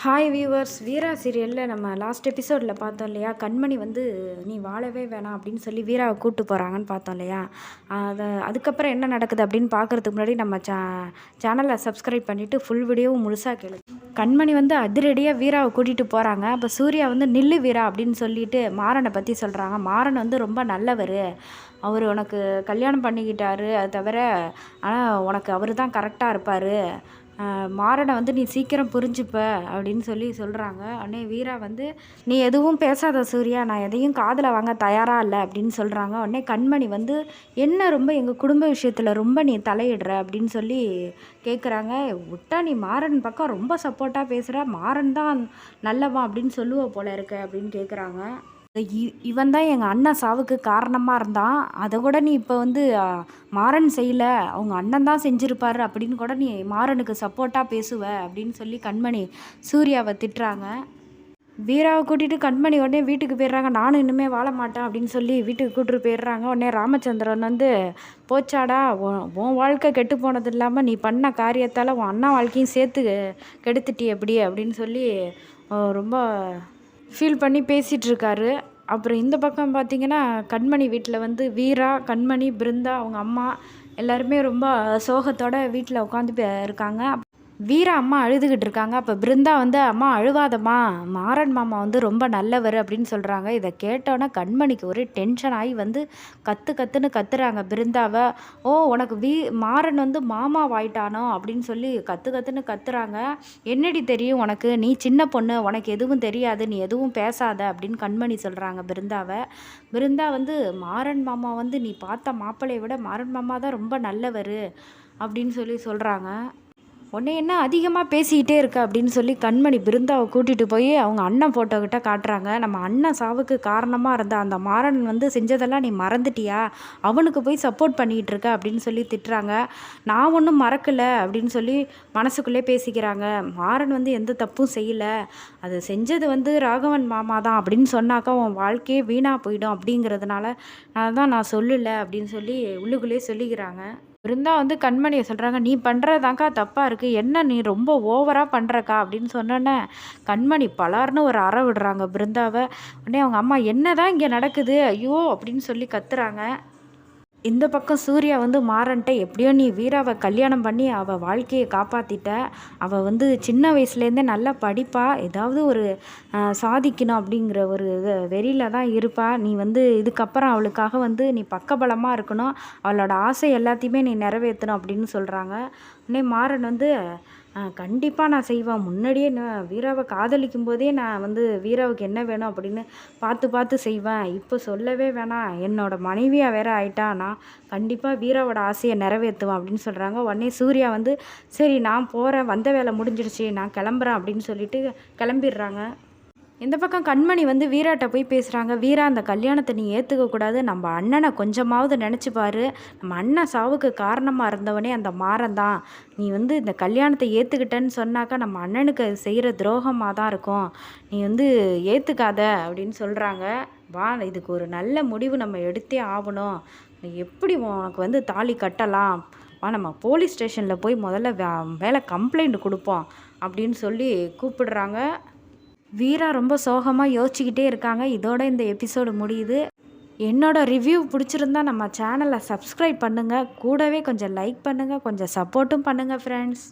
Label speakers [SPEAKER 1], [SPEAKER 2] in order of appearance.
[SPEAKER 1] Hi viewers வீரா சீரியலில் நம்ம last எபிசோடில் பார்த்தோம் இல்லையா? கண்மணி வந்து நீ வாழவே வேணாம் அப்படின்னு சொல்லி வீராவை கூப்பிட்டு போகிறாங்கன்னு பார்த்தோம் இல்லையா? அதை அதுக்கப்புறம் என்ன நடக்குது அப்படின்னு பார்க்குறதுக்கு முன்னாடி நம்ம சே சேனலை சப்ஸ்கிரைப் பண்ணிவிட்டு ஃபுல் வீடியோவும் முழுசாக கேளு. கண்மணி வந்து அதிரடியாக வீராவை கூட்டிகிட்டு போகிறாங்க அப்போ சூர்யா வந்து நில்லு வீரா அப்படின்னு சொல்லிட்டு மாறனை பற்றி சொல்கிறாங்க மாறன் வந்து ரொம்ப நல்லவர். அவர் உனக்கு கல்யாணம் பண்ணிக்கிட்டாரு. அது தவிர ஆனால் உனக்கு அவர் தான் கரெக்டாக இருப்பார். மாறனை வந்து நீ சீக்கிரம் புரிஞ்சுப்ப அப்படின்னு சொல்லி சொல்கிறாங்க உடனே வீரா வந்து நீ எதுவும் பேசாத சூர்யா நான் எதையும் காதில் வாங்க தயாராக இல்லை அப்படின்னு சொல்கிறாங்க உடனே கண்மணி வந்து என்ன ரொம்ப எங்கள் குடும்ப விஷயத்தில் ரொம்ப நீ தலையிடுற? அப்படின்னு சொல்லி கேட்குறாங்க விட்டா நீ மாறன் பக்கம் ரொம்ப சப்போர்ட்டாக பேசுகிற மாறன் தான் நல்லவன் அப்படின்னு சொல்லுவ போல இருக்க அப்படின்னு கேட்குறாங்க இவன் தான் எங்கள் அண்ணன் சாவுக்கு காரணமாக இருந்தான். அதை கூட நீ இப்போ வந்து மாறன் செய்யலை. அவங்க அண்ணன் தான் செஞ்சுருப்பாரு அப்படின்னு கூட நீ மாறனுக்கு சப்போர்ட்டாக பேசுவ அப்படின்னு சொல்லி கண்மணி சூர்யாவை திட்டுறாங்க. வீராவை கூட்டிகிட்டு கண்மணி உடனே வீட்டுக்கு போயிடுறாங்க. நானும் இன்னுமே வாழ மாட்டேன் அப்படின்னு சொல்லி வீட்டுக்கு கூப்பிட்டு போயிடுறாங்க. உடனே ராமச்சந்திரன் வந்து போச்சாடா உன் வாழ்க்கை கெட்டு போனது இல்லாமல் நீ பண்ண காரியத்தால் உன் அண்ணா வாழ்க்கையும் சேர்த்து கெடுத்துட்டி எப்படி அப்படின்னு சொல்லி ரொம்ப ஃபீல் பண்ணி பேசிகிட்ருக்காரு அப்புறம் இந்த பக்கம் பார்த்தீங்கன்னா கண்மணி வீட்டில் வந்து வீரா கண்மணி பிருந்தா அவங்க அம்மா எல்லாருமே ரொம்ப சோகத்தோடு வீட்டில் உட்காந்து இருக்காங்க. வீரா அம்மா அழுதுகிட்டு இருக்காங்க. அப்போ பிருந்தா வந்து அம்மா அழுவாதம்மா. மாறன் மாமா வந்து ரொம்ப நல்லவர் அப்படின்னு சொல்கிறாங்க இதை கேட்டோன்னே கண்மணிக்கு ஒரு டென்ஷன் ஆகி வந்து கற்று கற்றுன்னு கத்துறாங்க பிருந்தாவை. ஓ உனக்கு வீ மாறன் வந்து மாமா வாயிட்டானோ அப்படின்னு சொல்லி கற்று கற்றுன்னு கத்துறாங்க. என்னடி தெரியும் உனக்கு? நீ சின்ன பொண்ணு. உனக்கு எதுவும் தெரியாது. நீ எதுவும் பேசாத அப்படின்னு கண்மணி சொல்கிறாங்க பிருந்தாவை. பிருந்தா வந்து மாறன் மாமா வந்து நீ பார்த்த மாப்பிள்ளையை விட மாறன் மாமா தான் ரொம்ப நல்லவர் அப்படின்னு சொல்லி சொல்கிறாங்க உன்னை என்ன அதிகமாக பேசிக்கிட்டே இருக்க அப்படின்னு சொல்லி கண்மணி பிருந்தாவை கூட்டிகிட்டு போய் அவங்க அண்ணன் ஃபோட்டோக்கிட்ட காட்டுறாங்க. நம்ம அண்ணன் சாவுக்கு காரணமாக இருந்த அந்த மாறன் வந்து செஞ்சதெல்லாம் நீ மறந்துட்டியா? அவனுக்கு போய் சப்போர்ட் பண்ணிகிட்டு இருக்க அப்படின்னு சொல்லி திட்டுறாங்க. நான் ஒன்றும் மறக்கலை அப்படின்னு சொல்லி மனசுக்குள்ளே பேசிக்கிறாங்க. மாறன் வந்து எந்த தப்பும் செய்யலை. அது செஞ்சது வந்து ராகவன் மாமா தான் அப்படின்னு சொன்னாக்கா உன் வாழ்க்கையே வீணாக போயிடும் அப்படிங்கிறதுனால நான் தான் நான் சொல்லலை அப்படின்னு சொல்லி உள்ளுக்குள்ளேயே சொல்லிக்கிறாங்க. பிருந்தா வந்து கண்மணியை சொல்கிறாங்க நீ பண்ணுறதாக்கா தப்பாக இருக்குது என்ன நீ ரொம்ப ஓவராக பண்ணுறக்கா அப்படின்னு சொன்னோன்னே கண்மணி பலார்னு ஒரு அற விடுறாங்க பிருந்தாவை. உடனே அவங்க அம்மா என்ன தான் இங்கே நடக்குது? ஐயோ! அப்படின்னு சொல்லி கத்துறாங்க. இந்த பக்கம் சூர்யா வந்து மாறன்ட்ட எப்படியோ நீ வீராவை கல்யாணம் பண்ணி அவள் வாழ்க்கையை காப்பாற்றிட்ட அவள் வந்து சின்ன வயசுலேருந்தே நல்லா படிப்பா. ஏதாவது ஒரு சாதிக்கணும் அப்படிங்கிற ஒரு வெறியில் தான் இருப்பா. நீ வந்து இதுக்கப்புறம் அவளுக்காக வந்து நீ பக்கபலமாக இருக்கணும். அவளோட ஆசை எல்லாத்தையுமே நீ நிறைவேற்றணும் அப்படின்னு சொல்கிறாங்க உடனே மாறன் வந்து கண்டிப்பாக நான் செய்வேன். முன்னாடியே நான் வீராவை காதலிக்கும் போதே நான் வந்து வீராவுக்கு என்ன வேணும்? அப்படின்னு பார்த்து பார்த்து செய்வேன். இப்போ சொல்லவே வேணாம். என்னோடய மனைவியாக வேற ஆயிட்டா நான் கண்டிப்பாக வீராவோட ஆசையை நிறைவேற்றுவேன் அப்படின்னு சொல்கிறாங்க உடனே சூர்யா வந்து சரி நான் போகிறேன் வந்த வேலை முடிஞ்சிடுச்சு. நான் கிளம்புறேன். அப்படின்னு சொல்லிட்டு கிளம்பிடுறாங்க. இந்த பக்கம் கண்மணி வந்து வீராட்ட போய் பேசுகிறாங்க வீரா அந்த கல்யாணத்தை நீ ஏற்றுக்கக்கூடாது நம்ம அண்ணனை கொஞ்சமாவது நினச்சி பாரு. நம்ம அண்ணன் சாவுக்கு காரணமாக இருந்தவனே அந்த மாறன் தான் நீ வந்து இந்த கல்யாணத்தை ஏற்றுக்கிட்டேன்னு சொன்னாக்கா நம்ம அண்ணனுக்கு செய்கிற துரோகமாக தான் இருக்கும். நீ வந்து ஏற்றுக்காத அப்படின்னு சொல்கிறாங்க வா இதுக்கு ஒரு நல்ல முடிவு நம்ம எடுத்தே ஆகணும். எப்படி உனக்கு வந்து தாலி கட்டலாம்? வா நம்ம போலீஸ் ஸ்டேஷனில் போய் முதல்ல மேலே கம்ப்ளைண்ட் கொடுப்போம் அப்படின்னு சொல்லி கூப்பிடுறாங்க. வீரா ரொம்ப சோகமாக யோசிச்சுக்கிட்டே இருக்காங்க. இதோட இந்த எபிசோடு முடியுது. என்னோட ரிவ்யூ பிடிச்சிருந்தா நம்ம சேனலை சப்ஸ்கிரைப் பண்ணுங்கள் கூடவே கொஞ்சம் லைக் பண்ணுங்கள் கொஞ்சம் சப்போர்ட்டும் பண்ணுங்கள் ஃப்ரெண்ட்ஸ்